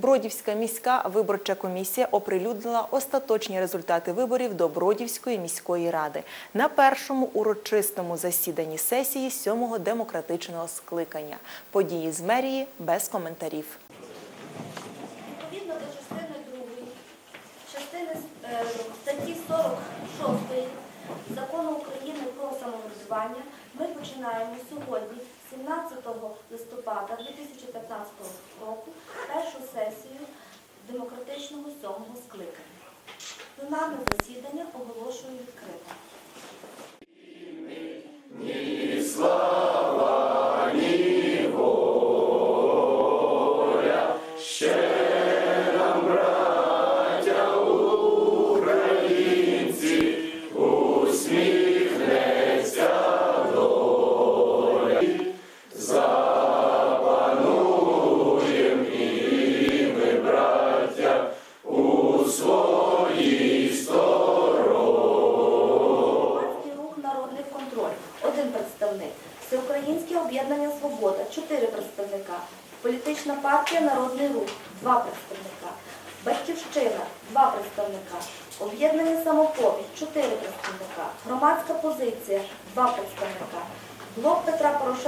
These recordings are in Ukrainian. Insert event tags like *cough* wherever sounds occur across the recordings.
Бродівська міська виборча комісія оприлюднила остаточні результати виборів до Бродівської міської ради на першому урочистому засіданні сесії сьомого демократичного скликання. Події з мерії без коментарів. Відповідно до частини 2 частини е, статті 46 Закону України про самоврядування ми починаємо сьогодні, 17 листопада 2015 року, першу сесію демократичного сьомого скликання. Пленарне засідання оголошую відкритим.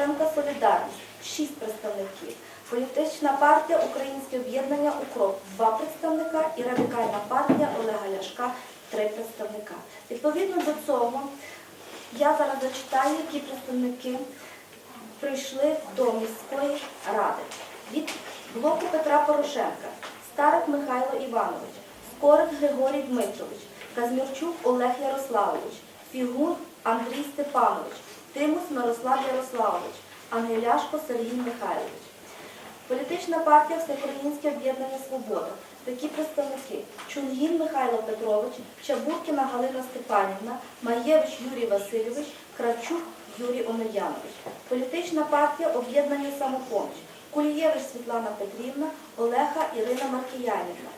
Порошенка Солідарність шість представників. Політична партія Українське об'єднання Укроп два представника і радикальна партія Олега Ляшка три представника. Відповідно до цього я зараз зачитаю, які представники прийшли до міської ради. Від блоку Петра Порошенка Старик Михайло Іванович, Скорик Григорій Дмитрович, Казмірчук Олег Ярославович, Фігун Андрій Степанович, Тимус Мирослав Ярославович, Ангеляшко Сергій Михайлович. Політична партія Всеукраїнське об'єднання Свобода. Такі представники Чунгін Михайло Петрович, Чабуркіна Галина Степанівна, Маєвич Юрій Васильович, Кравчук Юрій Омельянович. Політична партія Об'єднання Самопоміч. Кулієвич Світлана Петрівна, Олега Ірина Маркіянівна,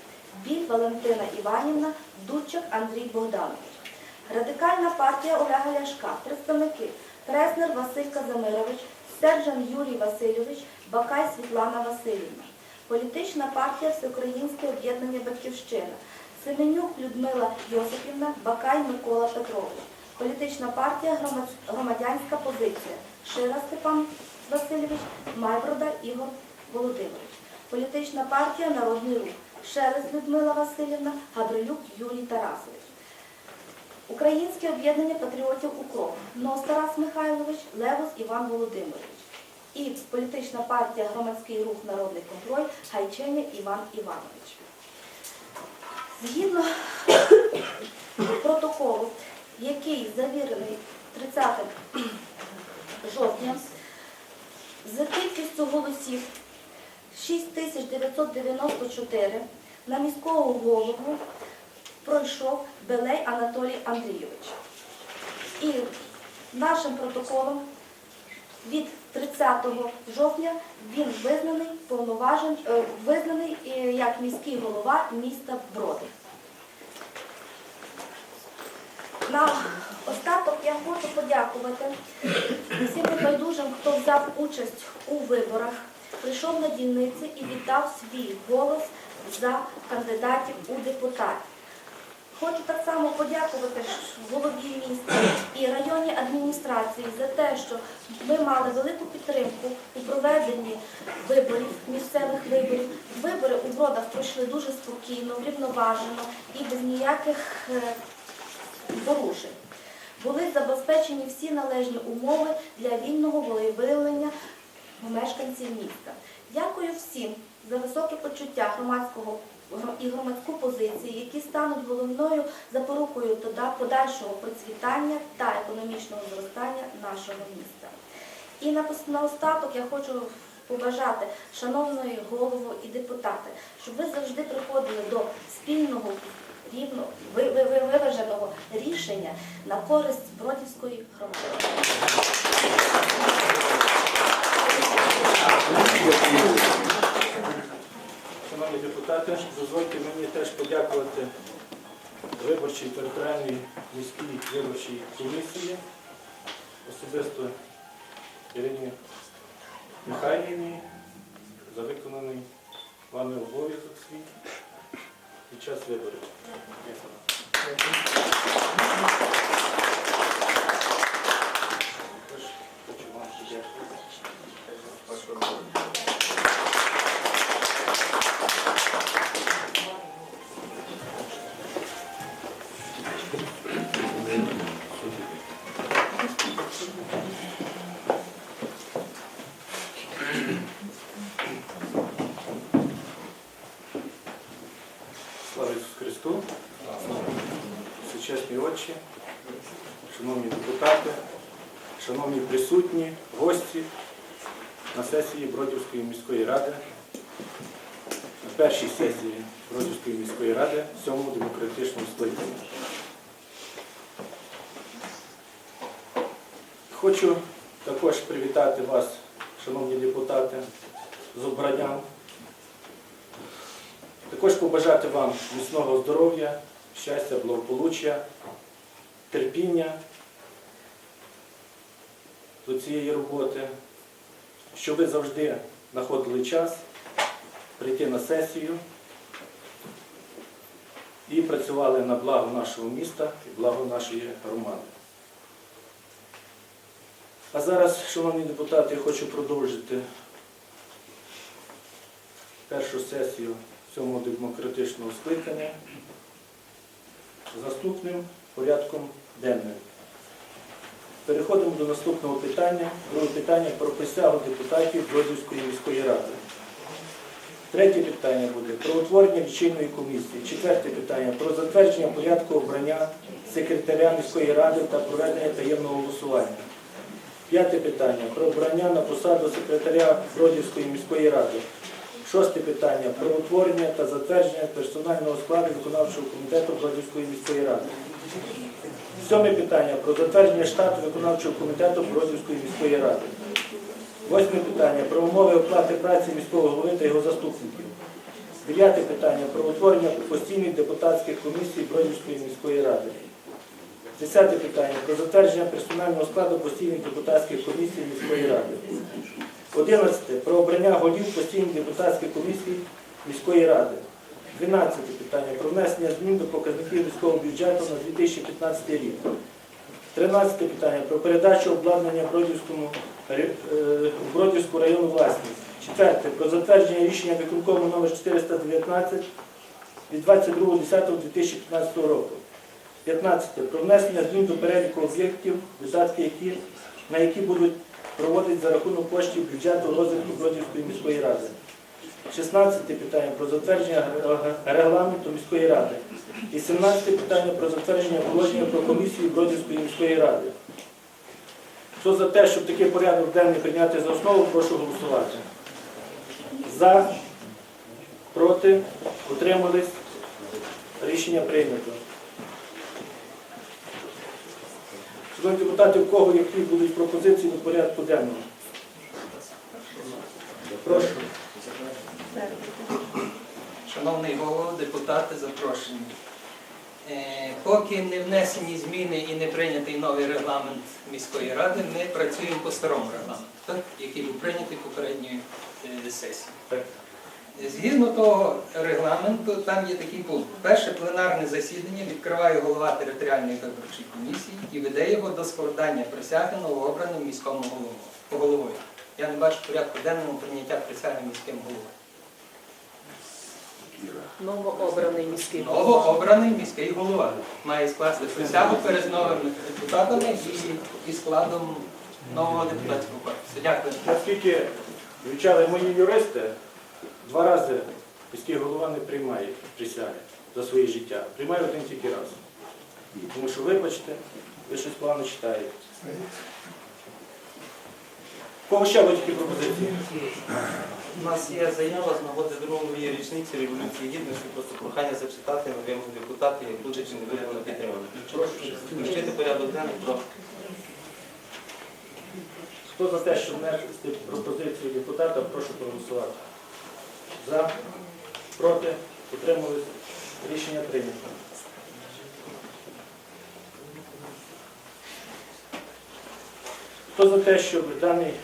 Біль Валентина Іванівна, Дудчик Андрій Богданович. Радикальна партія Олега Ляшка. Представники Преснер Василь Казимирович, Сержан Юрій Васильович, Бакай Світлана Васильівна. Політична партія Всеукраїнське об'єднання Батьківщина. Семенюк Людмила Йосипівна, Бакай Микола Петрович. Політична партія Громадянська позиція. Шира Степан Васильович, Майброда Ігор Володимирович. Політична партія Народний рух. Шелест Людмила Васильівна, Гаврилюк Юрій Тарасович. Українське об'єднання патріотів УКРОП. Нос Тарас Михайлович, Левус Іван Володимирович. І політична партія Громадський рух Народний контроль Гайченя Іван Іванович. Згідно протоколу, який завірений 30 жовтня, за кількістю голосів 6994 на міського голову пройшов Белей Анатолій Андрійович. І нашим протоколом від 30 жовтня він визнаний повноважен, е, визнаний е, як міський голова міста Броди. На остаток я хочу подякувати всім небайдужим, хто взяв участь у виборах, прийшов на дільниці і віддав свій голос за кандидатів у депутати. Хочу так само подякувати голові міста і районній адміністрації за те, що ми мали велику підтримку у проведенні виборів, місцевих виборів. Вибори у Бродах пройшли дуже спокійно, врівноважено і без ніяких е, порушень. Були забезпечені всі належні умови для вільного волевиявлення мешканців міста. Дякую всім за високе почуття громадського і громадську позицію, які стануть головною запорукою подальшого процвітання та економічного зростання нашого міста. І на наостаток я хочу побажати, шановної голову і депутати, щоб ви завжди приходили до спільного рівно ви- ви- ви- виваженого рішення на користь Бродівської громади. Шановні депутати, дозвольте мені теж подякувати виборчій територіальній міській виборчій комісії, особисто Ірині Михайлівні за виконаний вами обов'язок свій під час виборів. Сучасні шановні депутати, шановні присутні, гості на сесії Бродівської міської ради, на першій сесії Бродівської міської ради, сьомому демократичному скликанні. Хочу також привітати вас, шановні депутати, з обранням. Також побажати вам міцного здоров'я, щастя, благополуччя, терпіння до цієї роботи, щоб ви завжди знаходили час прийти на сесію і працювали на благо нашого міста і благо нашої громади. А зараз, шановні депутати, я хочу продовжити першу сесію цьому демократичного скликання з наступним порядком денним. Переходимо до наступного питання. Друге питання про присягу депутатів Бродівської міської ради. Третє питання буде про утворення лічильної комісії. Четверте питання про затвердження порядку обрання секретаря міської ради та проведення таємного голосування. П'яте питання про обрання на посаду секретаря Бродівської міської ради. Шосте питання про утворення та затвердження персонального складу виконавчого комітету Бродівської міської ради. Сьоме питання про затвердження штату виконавчого комітету Бродівської міської ради. Восьме питання про умови оплати праці міського голови та його заступників. Дев'яте питання про утворення постійних депутатських комісій Бродівської міської ради. Десяте питання про затвердження персонального складу постійних депутатських комісій міської ради. 11. Про обрання голів постійних депутатських комісій міської ради. 12 питання про внесення змін до показників міського бюджету на 2015 рік. 13 питання про передачу обладнання Бродівському, е, Бродівську районну власність. 4. Про затвердження рішення виконкому номер 419 від 22.10.2015 року. 15. Про внесення змін до переліку об'єктів, видатки, які, на які будуть проводить за рахунок коштів бюджету розвитку Бродівської міської ради. 16 питання про затвердження регламенту міської ради. І 17 питання про затвердження положення про комісію Бродівської міської ради. Хто за те, щоб такий порядок денний прийняти за основу, прошу голосувати. За, проти, утримались. Рішення прийнято. Шановні депутати, у кого які будуть пропозиції до порядку денного? Прошу. Шановний голово, депутати запрошені. Е, Поки не внесені зміни і не прийнятий новий регламент міської ради, ми працюємо по старому регламенту, який був прийнятий попередньої е, сесії. Згідно того регламенту, там є такий пункт. Перше пленарне засідання відкриває голова територіальної виборчої комісії і веде його до складання присяги новообраним міському головою. Я не бачу порядку денному прийняття присяги міським головою. Новообраний міський голова. Новообраний міський голова має скласти присягу перед новими депутатами і, і складом нового депутатського корпусу. Дякую. Наскільки вивчали мої юристи, два рази міський голова не приймає присяги за своє життя. Приймає один тільки раз. Тому що, вибачте, ви щось погано читаєте. Кого ще будуть пропозиції? У нас є заява з нагоди другої річниці Революції Гідності, просто прохання зачитати на вимогу депутатів, як буде чи не буде воно підтримано. Включити порядок денний про Хто за те, щоб внести пропозицію депутата, прошу проголосувати. За, проти, утримались. Рішення прийнято. Хто за те, щоб даний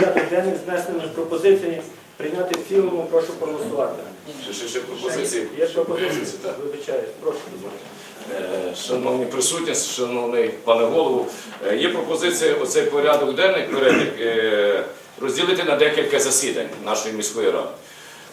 порядок денний з внесеними пропозиціями прийняти в цілому, прошу проголосувати. Ще, ще, ще пропозиції. Є пропозиції? так. Вибачаюсь, прошу. Е, Шановні присутні, шановний пане голову, е, є пропозиція оцей порядок денний перелік е, розділити на декілька засідань нашої міської ради.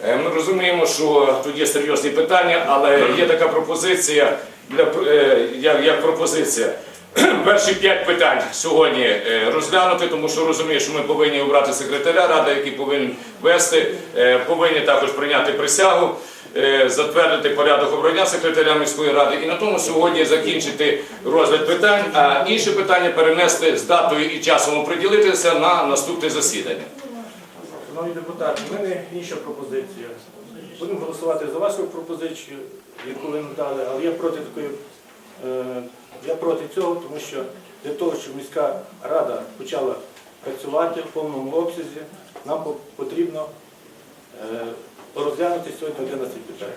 Е, Ми розуміємо, що тут є серйозні питання, але є така пропозиція для е, як, як пропозиція. *clears throat* Перші п'ять питань сьогодні е, розглянути, тому що розумію, що ми повинні обрати секретаря ради, який повинен вести, е, повинні також прийняти присягу, е, затвердити порядок обрання секретаря міської ради і на тому сьогодні закінчити розгляд питань, а інші питання перенести з датою і часом приділитися на наступне засідання. Шановні депутати, в мене інша пропозиція. Будемо голосувати за вашу пропозицію, яку ви надали, але я проти такої, я проти цього, тому що для того, щоб міська рада почала працювати в повному обсязі, нам потрібно е, розглянути сьогодні 11 питань.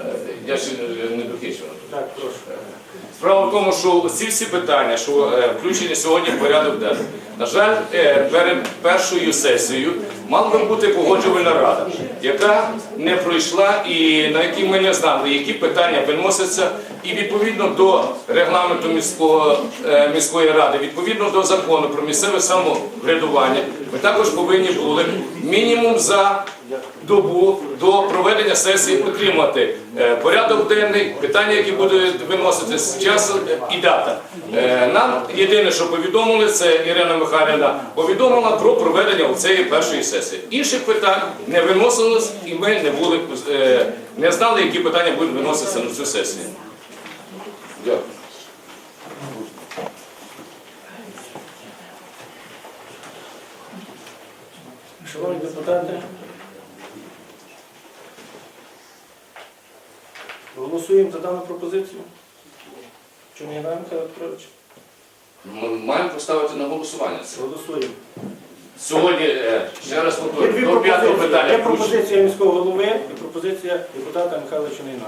Е, Я ще не- докінчив. Так, прошу. Справа в тому, що ці всі питання, що е, включені сьогодні в порядок денний, на жаль, е, перед першою сесією мала би бути погоджувальна рада, яка не пройшла і на якій ми не знали, які питання виносяться, і відповідно до регламенту міського, е, міської ради, відповідно до закону про місцеве самоврядування, ми також повинні були мінімум за добу до проведення сесії отримати порядок денний, питання, які будуть виноситись, час і дата. Е, Нам єдине, що повідомили, це Ірина Михайлівна повідомила про проведення цієї першої сесії. Інших питань не виносилось, і ми не були е, не знали, які питання будуть виноситися на цю сесію. Дякую. Шановні депутати, голосуємо за дану пропозицію. Чому не Михайло Петрович? Ми маємо поставити на голосування це. Голосуємо. Сьогодні, е, ще раз Є повторюю, дві до п'ятого пропозиції. питання. Є включно. пропозиція міського голови і пропозиція депутата Михайла Чунина.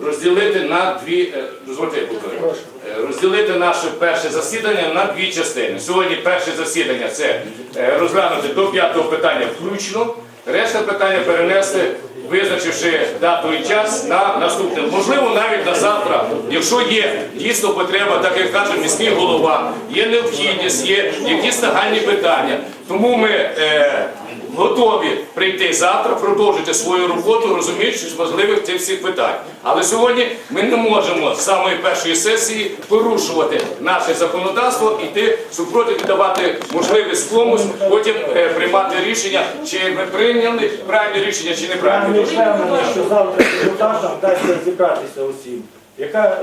розділити на дві, е, дозвольте я повторю. Прошу. Е, розділити наше перше засідання на дві частини. Сьогодні перше засідання це е, розглянути до п'ятого питання включно, решта питання перенести, визначивши дату і час на наступне. Можливо, навіть на завтра, якщо є дійсно потреба, так як каже міський голова, є необхідність, є якісь нагальні питання. Тому ми е, готові прийти завтра, продовжити свою роботу, розуміючи з важливих цих всіх питань. Але сьогодні ми не можемо з самої першої сесії порушувати наше законодавство, іти супроти і давати можливість комусь потім е, приймати рішення, чи ми прийняли правильне рішення, чи Я не неправильне. впевнений, що завтра депутатам вдасться зібратися усім. Яка,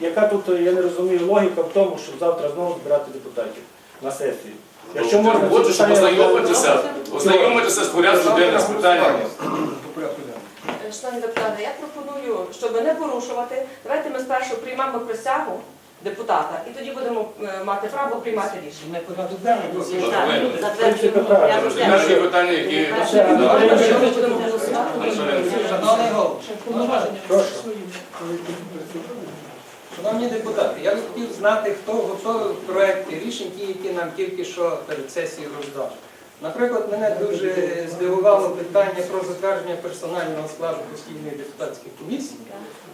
яка тут, я не розумію, логіка в тому, щоб завтра знову збирати депутатів на сесії? Якщо можна, ці Хочу, щоб питання ознайомитися, ознайомитися з порядком денним з питаннями. Шановні депутати, я пропоную, щоб не порушувати, давайте ми спершу приймемо присягу депутата і тоді будемо е, мати право приймати рішення. Не порядок денний, Принципи. Розглянути питання, які ми будемо голосувати? Шановний голово, Прошу. Шановні депутати, я би хотів знати, хто готовий проекти рішень, ті, які нам тільки що перед сесією роздав. Наприклад, мене дуже здивувало питання про затвердження персонального складу постійної депутатської комісії.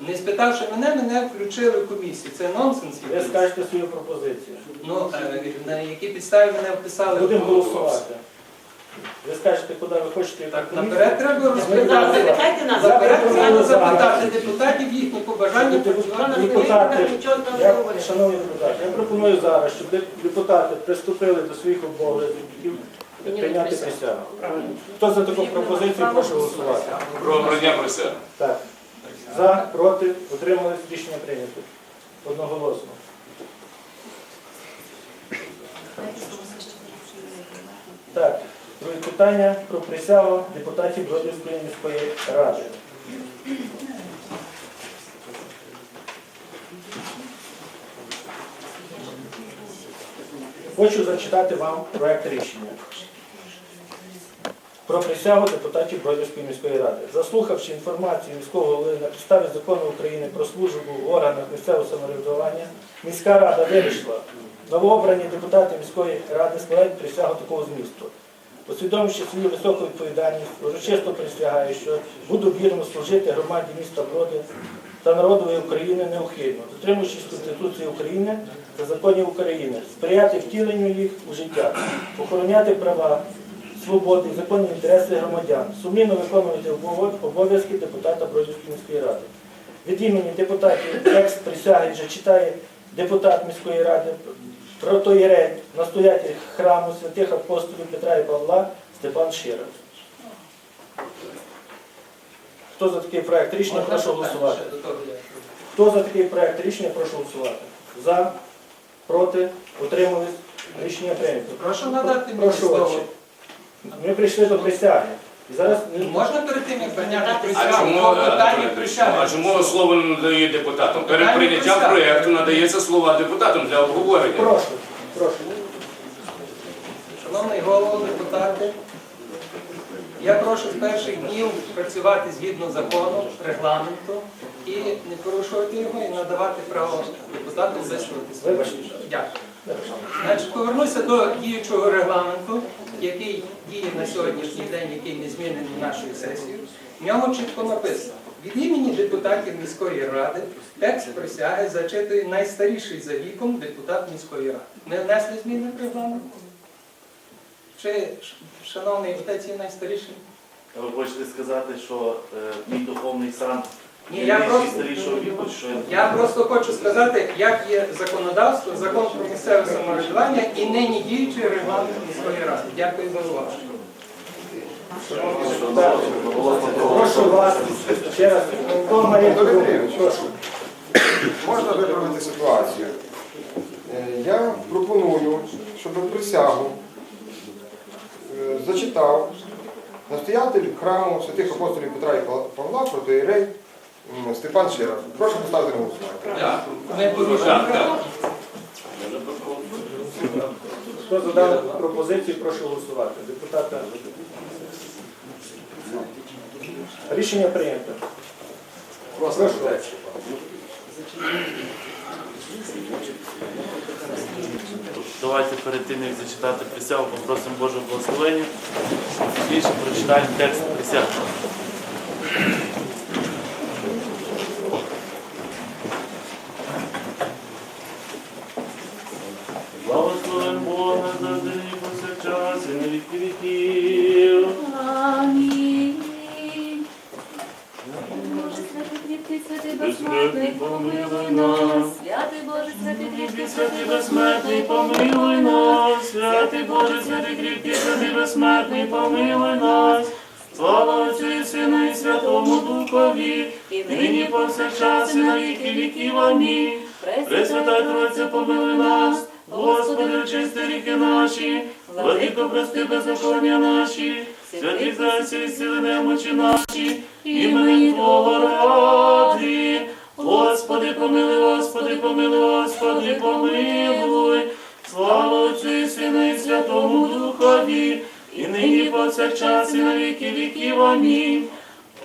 Не спитавши мене, мене включили в комісію. Це нонсенс. Ви скажете свою пропозицію. Ну, е, на якій підставі мене вписали? Будемо голосувати. Ви скажете, куди ви хочете. Так, наперед треба розпитати. Запитайте Наперед треба запитати депутатів їхні побажання. Депутати, я, шановні депутати, я пропоную зараз, щоб депутати приступили до своїх обов'язків прийняти присягу. Хто за таку пропозицію, прошу голосувати. про обрання присяги. Так. За, проти, утримались, рішення прийнято. Одноголосно. Так, питання про присягу депутатів Бродівської міської ради. Хочу зачитати вам проект рішення. Про присягу депутатів Бродівської міської ради. Заслухавши інформацію міського голови на підставі закону України про службу в органах місцевого самоврядування, міська рада вирішила новообрані депутати міської ради складають присягу такого змісту. Усвідомивши свою високу відповідальність, урочисто присягаю, що буду вірно служити громаді міста Броди та народові України неухильно, дотримуючись Конституції України та законів України, сприяти втіленню їх у життя, охороняти права, свободи законні інтереси громадян, сумлінно виконувати обов'язки депутата Бродівської міської ради. Від імені депутатів текст присяги вже читає депутат міської ради, протоєрей, настоятель храму святих апостолів Петра і Павла Степан Широв. Хто за такий проект рішення, прошу голосувати. Хто за такий проект рішення, прошу голосувати. За, проти, утримались. Рішення прийнято. Прошу надати мені Прошу, отче. Ми прийшли до присяги. Зараз Можна перед тим, як прийняти А присягу, чому, е, присяги? а чому слово не надає депутатам? Перед Питання прийняттям присяги. проєкту надається слова депутатам для обговорення. прошу, прошу. Шановний голово депутати, я прошу з перших днів працювати згідно закону, регламенту і не порушувати його і надавати право депутату висловити свої. Вибачте. Дякую. Значить, повернуся до діючого регламенту, який діє на сьогоднішній день, який не змінений нашою сесією. В ньому чітко написано. Від імені депутатів міської ради текст присяги зачитує найстаріший за віком депутат міської ради. Ми внесли зміни в регламент? Чи шановний отець є найстарішим? Ви хочете сказати, що е, мій духовний сан Ні, я просто- Я просто хочу сказати, як є законодавство, закон про місцеве самоврядування і нині діючий регламент міської ради. Дякую за увагу. Прошу вас ще раз. Прошу. Можна виправити ситуацію. Е, Я пропоную, щоб присягу е, зачитав настоятель храму святих апостолів Петра і Павла, протоєрей м, Степан Широв. Прошу поставити голосування. Ми порушуємо право. Хто за дану пропозицію, прошу голосувати. Депутата. Рішення прийнято. Прошу. Давайте перед тим, як зачитати присягу, попросимо Божого благословення. Більше прочитаємо текст присяги. Святий безсмертний, помилуй нас. святий Боже, святий кріпкий, святий безсмертний, помилуй нас. Слава Отцю і Сину і Святому Духові, і нині повсякчас і на віки віків. Амінь. Пресвята Тройця, помилуй нас, Господи, очисти ріки наші, владико, прости беззаконня наші, святий Зайця і сили немочі наші, імені Твого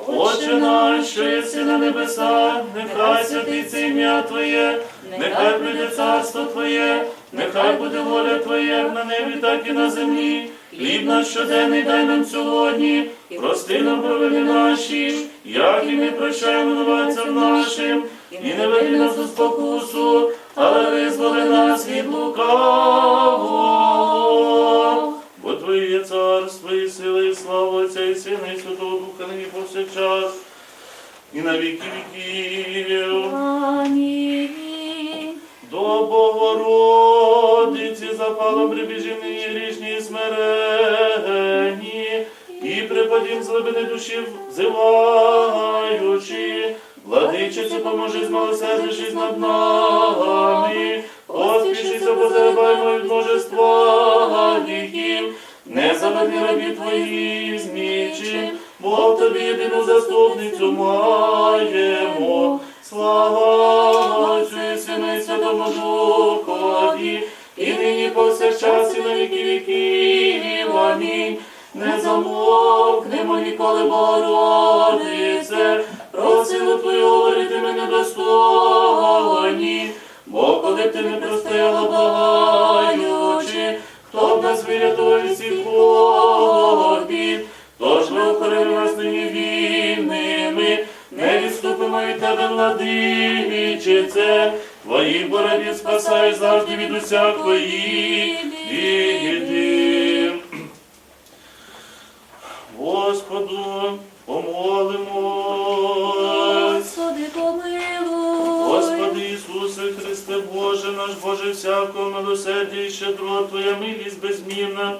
Отче наш, що єси на небесах, нехай святиться ім'я Твоє, нехай прийде царство Твоє, нехай буде воля Твоя, як на небі, так і на землі. Хліб наш щоденний дай нам сьогодні, прости нам провини наші, як і ми прощаємо винуватцям нашим, і не веди нас у спокусу, але визволи нас від лукавого. Є царство і слава Отця і Сина, і Святого Духа, нині повсякчас, і на віки віків. Амінь. До Богородиці запалом прибіжені грішні і смирені, і припадім глибини душі взиваючи, владичицю поможи з змилосердишись над нами, поспішися, позабаймо від множества гріхів, не заведи рабі твої знічим, бо тобі єдину заступницю маємо. Слава Отцю і Сину і Святому Духові, і нині повсякчас і на віки віків. Амінь. Не замовкнемо ніколи, Богородице, про силу Твою говорити ми недостойні, бо коли б ти не простояла благаючи, хто б нас вирятував від всіх бід, тож ми нас нині не відступимо від тебе, владичице, твоїх боробів спасаєш завжди від усякої біди. Наш Боже, всякого милосердя і щедро, Твоя милість безмірна,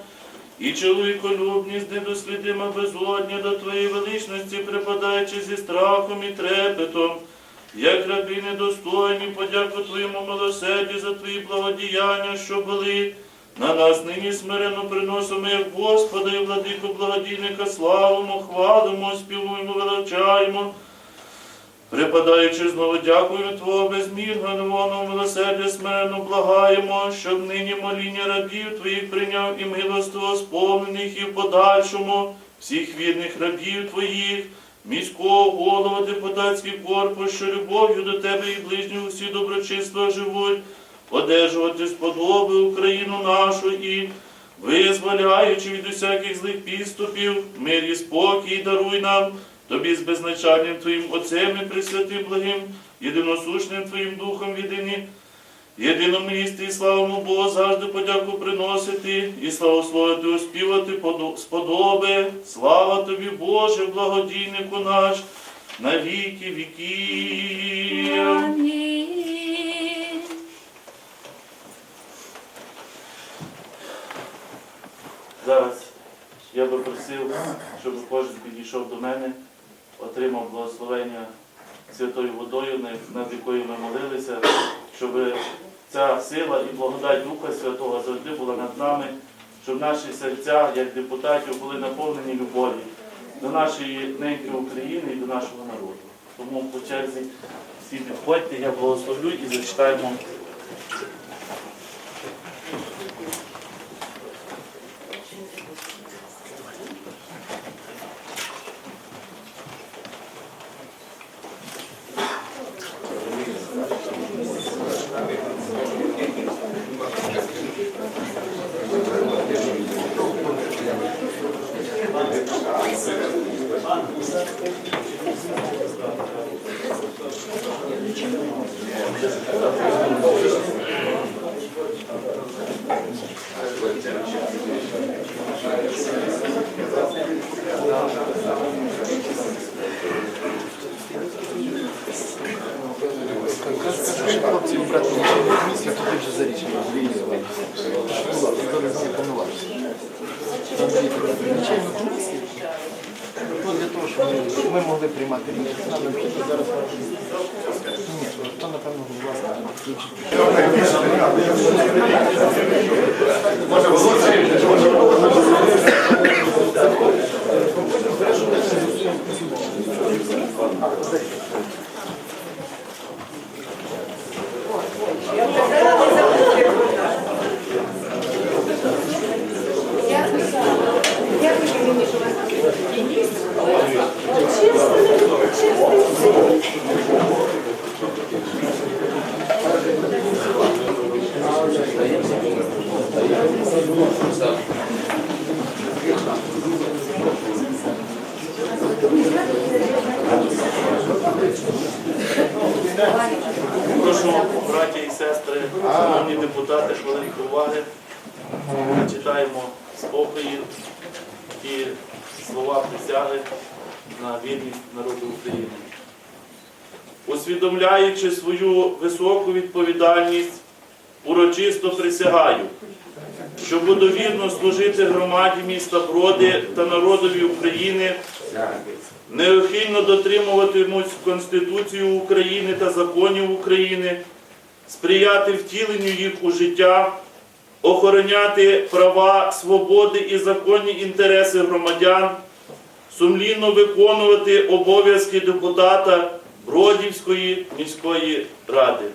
і чоловіколюбність недослідима безодня до Твоєї величності, припадаючи зі страхом і трепетом, як раби недостойні, подяку Твоєму милосердю за Твої благодіяння, що були. На нас нині смиренно приносимо, як Господа і владику благодійника, славимо, хвалимо, співуємо, величаємо. Припадаючи знову дякую Твого невонного милосердя смиренно благаємо, щоб нині моління рабів Твоїх прийняв і милостиво сповнених і в подальшому всіх вірних рабів Твоїх, міського голова, депутатський корпус, що любов'ю до Тебе і ближнього всі доброчинства живуть, одержувати сподоби Україну нашу і, визволяючи від усяких злих підступів, мир і спокій даруй нам. Тобі з безначальним Твоїм Отцем і Пресвятим Благим, єдиносушним Твоїм Духом єдині, єдиному місті і славому Богу завжди подяку приносити і славословити, оспівати поду- сподоби. Слава Тобі, Боже, благодійнику наш, на віки. Амінь. Зараз я би просив, щоб кожен підійшов до мене, отримав благословення святою водою, над- якою ми молилися, щоб ця сила і благодать Духа Святого завжди була над нами, щоб наші серця, як депутатів, були наповнені любов'ю до нашої неньки України і до нашого народу. Тому по черзі всі підходьте, я благословлю і зачитаємо Хлопці брати комісію, то вже за рішення звільнили. Була, зараз не повноваження. Петрович. Ну, для того, щоб ми, могли приймати рішення. Нам необхідно зараз... Ні, то, напевно, включити. Прошу, браті і сестри, шановні депутати, уваги. Читаємо спокої і слова присяги на вірність народу України. Усвідомляючи свою високу відповідальність, урочисто присягаю, що буду вірно служити громаді міста Броди та народові України неухильно дотримуватимусь Конституції України та законів України, сприяти втіленню їх у життя, охороняти права, свободи і законні інтереси громадян, сумлінно виконувати обов'язки депутата Бродівської міської ради.